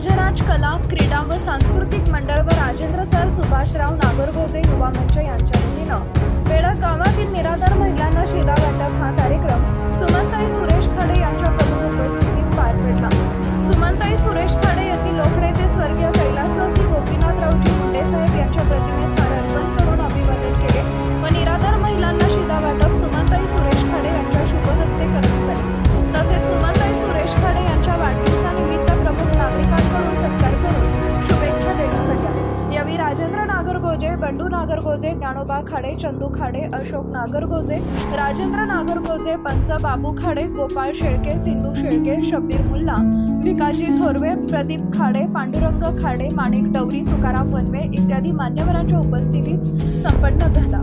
राजराज कला क्रीडा व सांस्कृतिक मंडळ व राजेंद्र सर सुभाषराव नागरगोजे युवा मंच यांच्या वतीनं वेळा गावातील निराधार महिलांना शिदा वाटप हा कार्यक्रम सुमनताई सुरेश खाडे यांच्या प्रमुख उपस्थितीत पार पडला. सुमनताई सुरेश खाडे येथील लोकनेते स्वर्गीय कैलासवासी गोपीनाथरावजी मुंडेसाहेब यांच्या प्रतिमेस खाडे बंडू नागरगोजे ज्ञानोबा खाडे चंदू खाडे अशोक नागरगोजे राजेंद्र नागरगोजे पंच बाबू खाडे गोपाळ शेळके सिंधू शेळके शब्बीर मुल्ला भिकाजी थोरवे प्रदीप खाडे पांडुरंग खाडे माणिक डवरी तुकाराम वनवे इत्यादी मान्यवरांच्या उपस्थितीत संपन्न झाला.